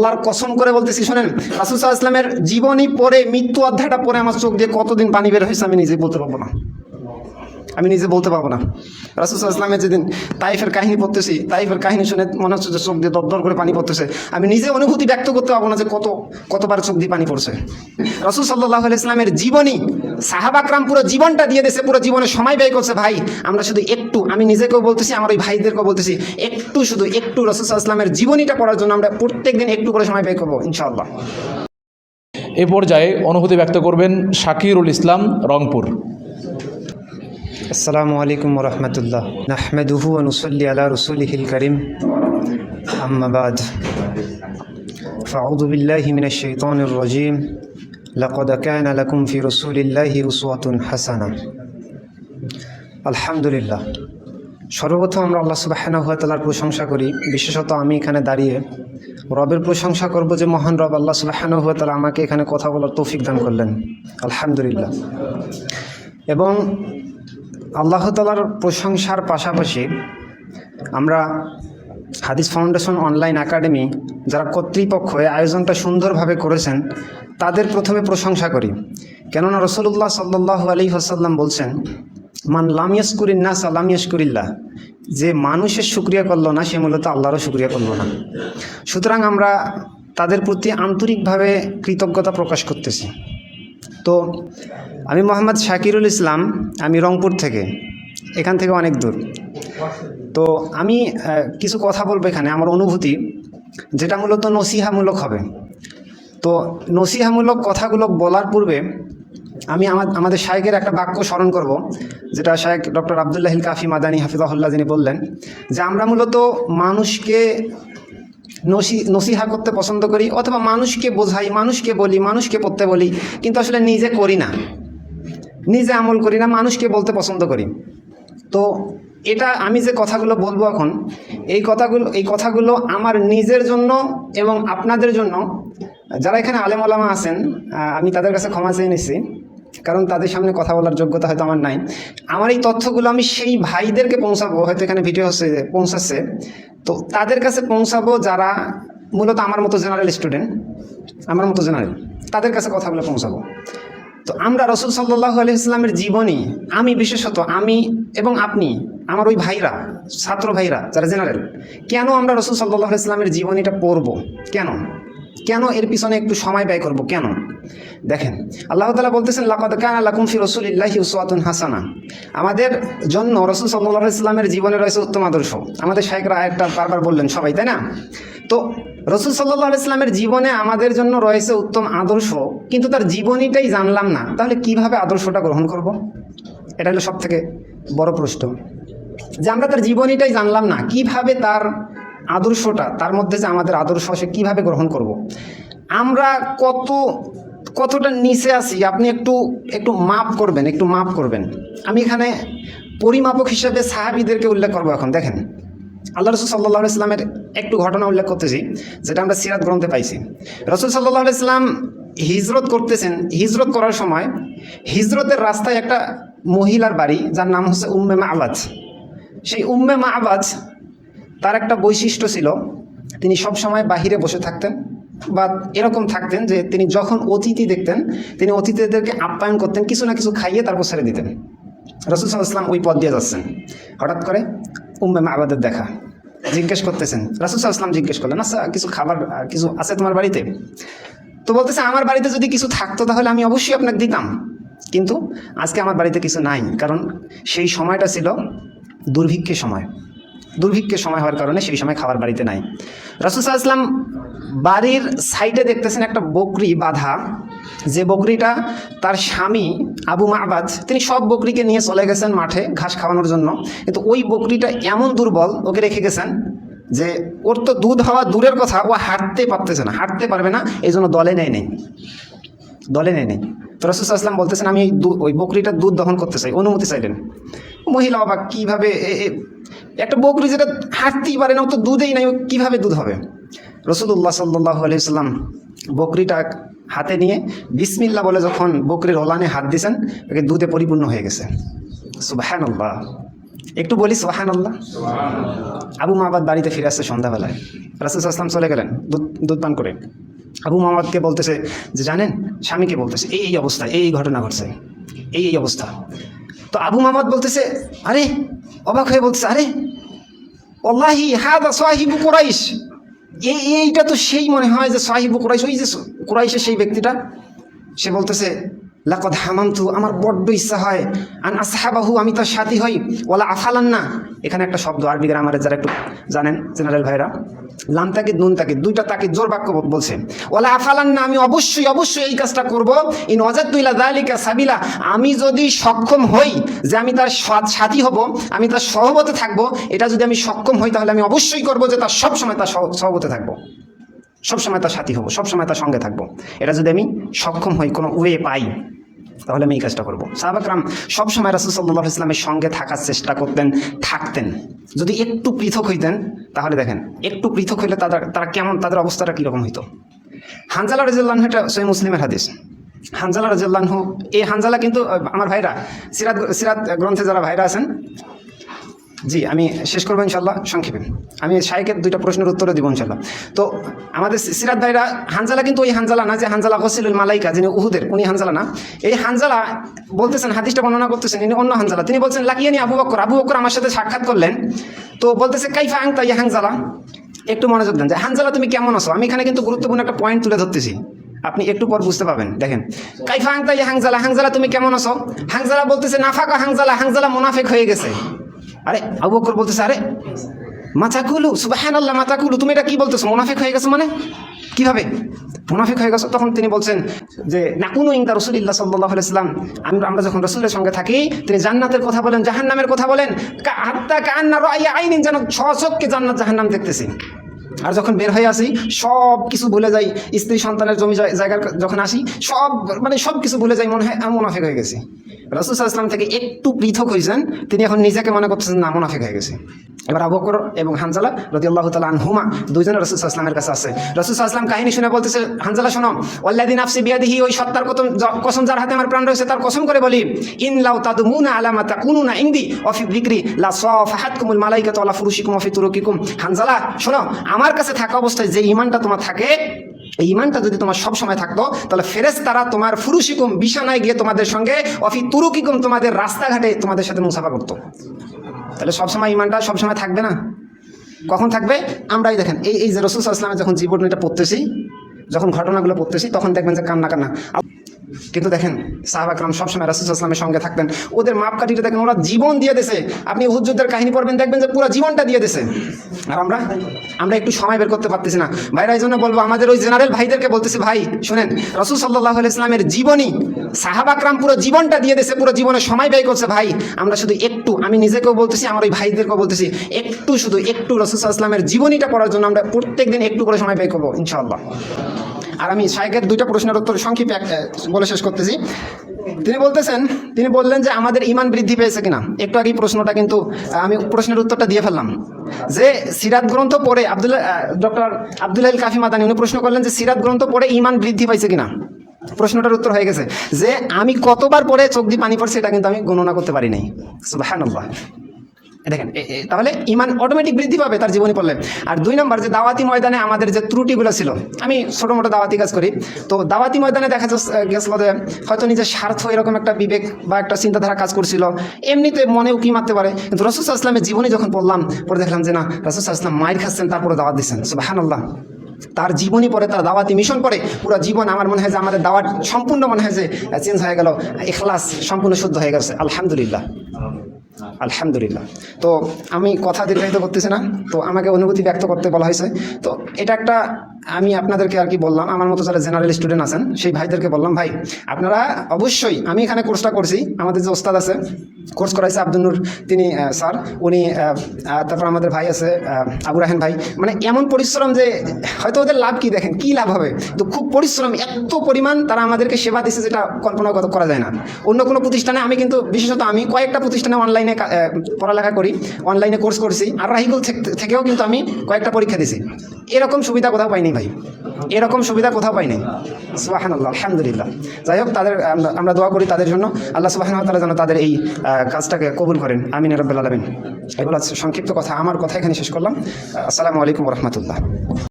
আল্লাহর কসম করে বলতেছি, শোনেন রাসুসাহ ইসলামের জীবনী পরে মৃত্যু অধ্যায়টা পরে আমার চোখ দিয়ে কতদিন পানি বের হয়েছে আমি নিজে বলতে পারব না। আমি নিজে বলতে পারব না। রাসুসাহ ইসলামের যেদিন তাইফের কাহিনী পড়তেছি, তাইফের কাহিনী শুনে মনে হচ্ছে যে চোখ দিয়ে দরদর করে পানি পড়তেছে। আমি নিজে অনুভূতি ব্যক্ত করতে পারব না যে কত, কতবার চোখ দিয়ে পানি পড়ছে। রসুল সাল্লাহ ইসলামের জীবনী সাহাবাকরাম পুরো জীবনটা দিয়ে দিয়েছে পুরো জীবনে সময় ব্যয় করছে ভাই আমরা শুধু একটু আমি নিজেকেও বলতেছি আমার ওই ভাইদেরকেও বলতেছি একটু শুধু একটু রসুল ইসলামের জীবনীটা পড়ার জন্য আমরা প্রত্যেক দিন একটু করে সময় ব্যয় করবো ইনশাআল্লাহ এ পর্যায়ে অনুভূতি ব্যক্ত করবেন শাকিরুল ইসলাম রংপুর আসসালামু আলাইকুম রহমতুল্লাহ নাহমেদুহু অনুসল্লি আলা রসুলিহিল করিম আম্মাবাদ فأعوذ بالله من الشيطان الرجيم لقد كان لكم في رسول الله أسوة حسنة আলহামদুলিল্লাহ সর্বপ্রথম আমরা আল্লাহ সুবাহানা হুয়া তালার প্রশংসা করি বিশেষত আমি এখানে দাঁড়িয়ে রবের প্রশংসা করব যে মহান রব আল্লাহ সুবাহানা হুয়া তালা আমাকে এখানে কথা বলার তৌফিক দান করলেন আলহামদুলিল্লাহ এবং আল্লাহ তালার প্রশংসার পাশাপাশি আমরা হাদিস ফাউন্ডেশন অনলাইন একাডেমি যারা কর্তৃপক্ষ এই আয়োজনটা সুন্দরভাবে করেছেন, তাদের প্রথমে প্রশংসা করি। কেননা রসুল্লাহ সাল্লাহ আলী হাসাল্লাম বলছেন, মান লামিয়াসকুরিন্না সালামিয়াসকুরিল্লাহ যে মানুষের সুক্রিয়া করল না, সে মূলত আল্লাহরও সুক্রিয়া করল না। সুতরাং আমরা তাদের প্রতি আন্তরিকভাবে কৃতজ্ঞতা প্রকাশ করতেছি। তো আমি মোহাম্মদ শাকিরুল ইসলাম, আমি রংপুর থেকে, এখান থেকে অনেক দূর। তো আমি কিছু কথা বলব এখানে, আমার অনুভূতি, যেটা মূলত নসিহামূলক হবে। তো নসিহামূলক কথাগুলো বলার পূর্বে আমি আমার, আমাদের শায়েকের একটা বাক্য স্মরণ করব, যেটা শায়েক ডক্টর আবদুল্লাহিল কাফি মাদানী হাফিজাহুল্লাহ যিনি বললেন যে, আমরা মূলত মানুষকে নসি, নসিহা করতে পছন্দ করি, অথবা মানুষকে বোঝাই, মানুষকে বলি, মানুষকে পড়তে বলি, কিন্তু আসলে নিজে করি না। নিজে আমল করি না, মানুষকে বলতে পছন্দ করি। তো এটা আমি যে কথাগুলো বলব এখন, এই কথাগুলো এই কথাগুলো আমার নিজের জন্য এবং আপনাদের জন্য, যারা এখানে আলেম আলামা আছেন আমি তাদের কাছে ক্ষমা চেয়ে নিচ্ছি, কারণ তাদের সামনে কথা বলার যোগ্যতা হয়তো আমার নাই। আমার এই তথ্যগুলো আমি সেই ভাইদেরকে পৌঁছাবো, হয়তো এখানে ভিডিও হচ্ছে, পৌঁছাচ্ছে। তো তাদের কাছে পৌঁছাবো যারা মূলত আমার মতো জেনারেল স্টুডেন্ট আমার মতো জেনারেল তাদের কাছে কথাগুলো পৌঁছাবো। তো আমরা রসুল সাল্লাহ আলি ইসলামের জীবনী, আমি বিশেষত, আমি এবং আপনি আমার ওই ভাইরা, ছাত্র ভাইরা, যারা জেনারেল কেন আমরা রসুল সাল্লাহ ইসলামের জীবনীটা পড়ব? কেন? কেন এর পিছনে একটু সময় ব্যয় করব? কেন? দেখেন, আল্লাহ তালা বলতেছেন, লাকাদ কান আলাকুম ফি রসুলিল্লাহি উসওয়াতুন হাসানা। আমাদের জন্য রসুল সাল্লাহ ইসলামের জীবনে রয়েছে উত্তম আদর্শ। আমাদের শাইকরা একটা বারবার বললেন সবাই, তাই না? তো রসুল সাল্লাহ ইসলামের জীবনে আমাদের জন্য রয়েছে উত্তম আদর্শ, কিন্তু তার জীবনীটাই জানলাম না। তাহলে কীভাবে আদর্শটা গ্রহণ করব? এটা হলো সব থেকে বড় প্রশ্ন। যে আমরা তার জীবনীটাই জানলাম না, কীভাবে তার আদর্শটা, তার মধ্যে যে আমাদের আদর্শ সে কীভাবে গ্রহণ করব। আমরা কত, কতটা নিচে আছি, আপনি একটু একটু মাপ করবেন, একটু মাপ করবেন। আমি এখানে পরিমাপক হিসাবে সাহাবিদেরকে উল্লেখ করব এখন, দেখেন। আল্লাহ রসুল সাল্লাহ ইসলামের একটু ঘটনা উল্লেখ করতেছি, যেটা আমরা সিরাত গ্রন্থে পাইছি। রসুল সাল্লাহ ইসলাম হিজরত করতেছেন, হিজরত করার সময় হিজরতের রাস্তায় একটা মহিলার বাড়ি, যার নাম হচ্ছে উম্মেমা মাহবাজ সেই উম্মে মাহবাজ তার একটা বৈশিষ্ট্য ছিল, তিনি সব সময় বাহিরে বসে থাকতেন বা এরকম থাকতেন যে তিনি যখন অতিথি দেখতেন, তিনি অতিথিদেরকে আপ্যায়ন করতেন, কিছু না কিছু খাইয়ে তারপর ছেড়ে দিতেন। রসুল সাল্লাম ওই পথ দিয়ে যাচ্ছেন। হঠাৎ করে উম্মে মাহবাদের দেখা, জিজ্ঞেস করতেছেন, রাসুল সাল্লাম জিজ্ঞেস করলেন আচ্ছা কিছু খাবার, কিছু আছে তোমার বাড়িতে? তো বলতেছে, আমার বাড়িতে যদি কিছু থাকতো তাহলে আমি অবশ্যই আপনাকে দিতাম। কিন্তু আজকে আমার বাড়িতে কিছু নাই, কারণ সেই সময়টা ছিল দুর্ভিক্ষের সময়। দুর্ভিক্ষের সময় হওয়ার কারণে সেই সময় খাবার বাড়িতে নাই। রাসুল ইসলাম বাড়ির সাইডে দেখতেছেন একটা বকরি বাঁধা। যে বকরিটা তার স্বামী আবু মাহবাদ তিনি সব বকরিকে নিয়ে চলে গেছেন মাঠে ঘাস খাওয়ানোর জন্য। কিন্তু ওই বকরিটা এমন দুর্বল, ওকে রেখে গেছেন যে ওর তো দুধ হওয়া দূরের কথা, ও হাঁটতে পারতেছে না, হাঁটতে পারবে না এই জন্য দলে নেয় নেই। দলে নেয় নেই। তো রসুলাম বলতেছেন আমি এই ওই বকরিটার দুধ দহন করতে চাই। অনুমতি চাইলেন। মহিলা অবাক কীভাবে একটা বকরি যেটা হাঁটতেই পারে না ও তো দুধেই নাই ও কীভাবে দুধ হবে? রসুল্লাহ সাল্লাহ আলাইসাল্লাম বকরিটা হাতে নিয়ে বিসমিল্লা বলে যখন বকরির ওলানে হাত দিয়েছেন ওকে দুধে পরিপূর্ণ হয়ে গেছে। সুবাহান একটু বলি সোহান আল্লাহ আবু মাহবাদ বাড়িতে ফিরে আসছে সন্ধ্যাবেলায়। রাসুল আসলাম চলে গেলেন দুধ দুধ পান করে। আবু মোহাম্মদকে বলতেছে যে, জানেন, স্বামীকে বলতেছে, এই এই অবস্থা, এই ঘটনা ঘটছে, এই এই অবস্থা। তো আবু মোহাম্মদ বলতেছে, আরে, অবাক হয়ে বলতেছে, আরে ওল্লাহি হাদা সাহিবু কোরাইশ। এই এইটা তো সেই মনে হয় যে সাহিবু কুরাইশ, ওই যে কুরাইশের সেই ব্যক্তিটা, সে বলতেছে লাকদ হামামতু, আমার বড্ড ইচ্ছা হয়। আন আসহাবাহু, আমি তার সাথী হই। ওলা আফালান না এখানে একটা শব্দ, আরবি গ্রামারের যারা একটু জানেন, জেনারেল ভাইরা। লাম তাকে নুন তাকে দুইটা তাকে জোর বাক্য বলছে। ওলা আফালান না আমি অবশ্যই অবশ্যই এই কাজটা করব। ইন অজাতুইলা দালিকা সাবিলা। আমি যদি সক্ষম হই যে আমি তার সাথী হব, আমি তার সহবতে থাকব, এটা যদি আমি সক্ষম হই, তাহলে আমি অবশ্যই করব যে তার সবসময় তার সহ- সহবতে থাকব। সবসময় তার সাথী হব, সবসময় তার সঙ্গে থাকব। এটা যদি আমি সক্ষম হই, কোনো ওয়ে পাই, তাহলে আমি এই কাজটা করব। সাহাবাকরাম সবসময় রাসুল সাল্লাহ ইসলামের সঙ্গে থাকার চেষ্টা করতেন, থাকতেন। যদি একটু পৃথক হইতেন, তাহলে দেখেন, একটু পৃথক হইলে তাদের, তারা কেমন, তাদের অবস্থাটা কীরকম হইতো? হানজালা রাজিউল্লাহ এটা সই মুসলিমের হাদিস। হানজালা রাজিউল্লাহ এই হানজালা কিন্তু, আমার ভাইরা, সিরাত সিরাত গ্রন্থে যারা ভাইরা আছেন জি, আমি শেষ করব ইনশাল্লাহ সংক্ষেপে। আমি শাইকের দুইটা প্রশ্নের উত্তরে দিব ইনশাল্লাহ তো আমাদের সিরাত ভাইরা, হানজালা কিন্তু ওই হানজালা না, যে হানজালা গসিলুল মালাইকা, যিনি উহুদের, উনি হানজালা না। এই হানজালা বলতেছেন, হাদিসটা বর্ণনা করতেছেন, ইনি অন্য হানজালা। তিনি বলছেন, লাকিয়ানি আবু বকর। আবু বকর আমার সাথে সাক্ষাৎ করলেন। তো বলতেছে, কাইফা আংতা ইয়া হানজালা? একটু মনোযোগ দেন, যে হানজালা, তুমি কেমন আছো? আমি এখানে কিন্তু গুরুত্বপূর্ণ একটা পয়েন্ট তুলে ধরতেছি। আপনি একটু পর বুঝতে পাবেন দেখেন। কাইফা আংতা ইয়া হাংজালা হাংজালা তুমি কেমন আছো? হাংজালা বলতেছে, নাফাকা হাংজালা হাংজালা মুনাফেক হয়ে গেছে। আরে আবু বকর বলতেছে, আরে মাথা খুলু সুবাহান আল্লাহ মাথা খুলু তুমি এটা কি বলতেছো? মুনাফিক হয়ে গেছো মানে? কীভাবে? মুনাফিক হয়ে গেছো? তখন তিনি বলছেন যে না কোনো ইন্দা রসুলিল্লাহ সাল্লাহ ইসলাম আমরা আমরা যখন রসুলের সঙ্গে থাকি, তিনি জান্নাতের কথা বলেন, জাহান্নামের কথা বলেন হাত্তা কান্না রাইয়া আইনিন, যেন ছচককে জান্নাত জাহান্নাম দেখতেছি। আর যখন বের হয়ে আসি, সব কিছু ভুলে যাই, স্ত্রী সন্তানের জমি জায়গার যখন আসি, সব মানে সব কিছু ভুলে যাই, মনে হয় আমি মুনাফিক হয়ে গেছি। রসুল ইসলাম থেকে একটু পৃথক হয়েছেন তিনি এখন নিজেকে মনে করতেছেন না, মুনাফিক হয়ে গেছে। এবার আবু বকর এবং হানজালা রদি আল্লাহ তালা আনহুমা দুইজনে রসুল ইসলামের কাছে আছে। রসুল ইসলাম কাহিনী শুনে বলতেছে, হানজালা শোনো অল্লাদিন আফসি বিয়াদিহি, ওই সত্তার কসম য- কসম যার হাতে আমার প্রাণ রয়েছে, তার কসম করে বলি, ইন লাউ তাদু তাদুমুনা আলামা না ইনদি অফি বিক্রি লা সাফাহাতকুমুল মালাইকাতু আলা ফুরুশিকুম অফি তুরুকিকুম। হানজালা, শোনো, আমার কাছে থাকা অবস্থায় যে ইমানটা তোমার থাকে, এই ইমানটা যদি তোমার সব সময় থাকতো, তাহলে ফেরেস তারা তোমার ফুরুশিকুম, বিছানায় গিয়ে তোমাদের সঙ্গে, অফি তুরুকিকুম তোমাদের রাস্তাঘাটে তোমাদের সাথে মুসাফা করতো। তাহলে সবসময় ইমানটা সবসময় থাকবে না? কখন থাকবে? আমরাই দেখেন, এই এই যে রসুল আসলামের যখন জীবনটা পড়তেছি, যখন ঘটনাগুলো পড়তেছি, তখন দেখবেন যে কান্না কান্না। কিন্তু দেখেন সাহাবাকরাম সবসময় রাসুল সঙ্গে থাকতেন। ওদের মাপকাঠিটা দেখেন, ওরা জীবন দিয়ে দেশে আপনি হুজুরদের কাহিনী পড়বেন, দেখবেন যে পুরো জীবনটা দিয়ে দেশে আর আমরা আমরা একটু সময় বের করতে পারতেছি না। ভাইরা এই জন্য বলব, আমাদের ওই জেনারেল ভাইদেরকে বলতেছি, ভাই, শুনেন, রসুল সাল্লাহ ইসলামের জীবনী সাহাবাকরাম পুরো জীবনটা দিয়ে দিয়েছে পুরো জীবনে সময় ব্যয় করছে, ভাই। আমরা শুধু একটু, আমি নিজেকেও বলতেছি, আমার ওই ভাইদেরকেও বলতেছি, একটু শুধু, একটু রসুল ইসলামের জীবনীটা পড়ার জন্য আমরা প্রত্যেক দিন একটু করে সময় ব্যয় করব, ইনশাআল্লাহ। আর আমি শাইকের দুইটা প্রশ্নের উত্তর সংক্ষেপে বলে শেষ করতেছি। তিনি বলতেছেন, তিনি বললেন যে আমাদের ইমান বৃদ্ধি পেয়েছে কিনা? একটু আগেই প্রশ্নটা কিন্তু আমি প্রশ্নের উত্তরটা দিয়ে ফেললাম। যে সিরাত গ্রন্থ পড়ে আব্দুল্লাহ ডক্টর আব্দুল্লাহ কাফি মাদানি, উনি প্রশ্ন করলেন যে সিরাত গ্রন্থ পড়ে ইমান বৃদ্ধি পাইছে কিনা? প্রশ্নটার উত্তর হয়ে গেছে। যে আমি কতবার পরে চোখ দিয়ে পানি পড়ছে, এটা কিন্তু আমি গণনা করতে পারি নাই। সুবহানাল্লাহ। দেখেন তাহলে ইমান অটোমেটিক বৃদ্ধি পাবে তার জীবনী পড়লে। আর দুই নম্বর, যে দাওয়াতি ময়দানে আমাদের যে ত্রুটিগুলো ছিল, আমি ছোটো মোটো দাওয়াতি কাজ করি। তো দাওয়াতি ময়দানে দেখা গেছিল যে হয়তো নিজের স্বার্থ এরকম একটা বিবেক বা একটা চিন্তাধারা কাজ করছিল। এমনিতে মনেও কি মারতে পারে? কিন্তু রসুল ইসলামের জীবনী যখন পড়লাম, পরে দেখলাম যে না, রসুল আসলাম মায়ের খাচ্ছেন, তারপরে দাওয়াত দিচ্ছেন। সুবাহান্লাহ তার জীবনী পরে তার দাওয়াতি মিশন পরে পুরো জীবন আমার মনে হয় যে আমাদের দাওয়াত সম্পূর্ণ মনে হয় যে চেঞ্জ হয়ে গেল এখলাস সম্পূর্ণ শুদ্ধ হয়ে গেছে। আলহামদুলিল্লাহ। আলহামদুলিল্লাহ। তো আমি কথা দীর্ঘায়িত করতেছি না, তো আমাকে অনুভূতি ব্যক্ত করতে বলা হয়েছে। তো এটা একটা আমি আপনাদেরকে আর কি বললাম, আমার মতো যারা জেনারেল স্টুডেন্ট আছেন, সেই ভাইদেরকে বললাম, ভাই, আপনারা অবশ্যই, আমি এখানে কোর্সটা করছি, আমাদের যে ওস্তাদ আছে কোর্স করাইছে আব্দুল তিনি স্যার উনি তারপর আমাদের ভাই আছে আবু রাহেন ভাই। মানে এমন পরিশ্রম যে, হয়তো ওদের লাভ কি দেখেন, কি লাভ হবে? তো খুব পরিশ্রম, এত পরিমাণ তারা আমাদেরকে সেবা দিচ্ছে যেটা কল্পনা করা- যায় না। অন্য কোনো প্রতিষ্ঠানে আমি কিন্তু, বিশেষত আমি কয়েকটা প্রতিষ্ঠানে অনলাইনে পড়ালেখা করি অনলাইনে কোর্স করছি, আর রাহিগুল থেক- থেকেও কিন্তু আমি কয়েকটা পরীক্ষা দিছি। এরকম সুবিধা কোথাও পাইনি ভাই। এরকম সুবিধা কোথাও পাইনি সুবাহান আল্লাহ আলহামদুলিল্লাহ। যাই হোক, তাদের, আমরা- দোয়া করি তাদের জন্য। আল্লাহ সুবাহান তালা যেন তাদের এই কাজটাকে কবুল করেন। আমিন রব্বুল আলমিন। এগুলো সংক্ষিপ্ত কথা, আমার কথা এখানে শেষ করলাম। আসসালামু আলাইকুম রহমতুল্লাহ।